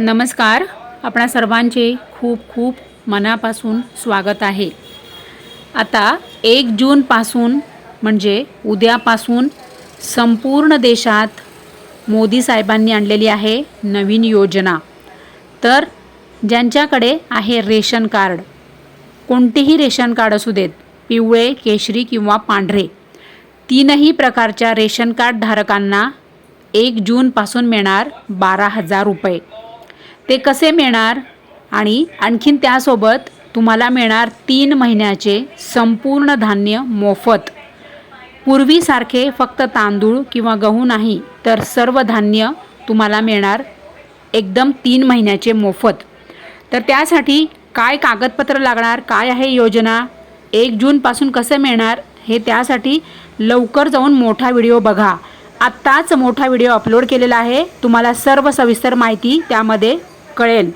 नमस्कार. आपणा सर्वांचे खूप खूप मनापासून स्वागत आहे. आता एक जूनपासून म्हणजे उद्यापासून संपूर्ण देशात मोदी साहेबांनी आणलेली आहे नवीन योजना. तर ज्यांच्याकडे आहे रेशन कार्ड कोणतेही रेशन कार्ड असू देत पिवळे केशरी किंवा पांढरे तीनही प्रकारच्या रेशन कार्ड धारकांना एक जूनपासून मिळणार बारा हजार रुपये. ते कसे मिळणार? आणि आणखीन त्यासोबत तुम्हाला मिळणार तीन महिन्याचे संपूर्ण धान्य मोफत. पूर्वीसारखे फक्त तांदूळ किंवा गहू नाही तर सर्व धान्य तुम्हाला मिळणार एकदम तीन महिन्याचे मोफत. तर त्यासाठी काय कागदपत्र लागणार? काय आहे योजना? एक जूनपासून कसं मिळणार? हे त्यासाठी लवकर जाऊन मोठा व्हिडिओ बघा. आत्ताच मोठा व्हिडिओ अपलोड केलेला आहे. तुम्हाला सर्व सविस्तर माहिती त्यामध्ये করেন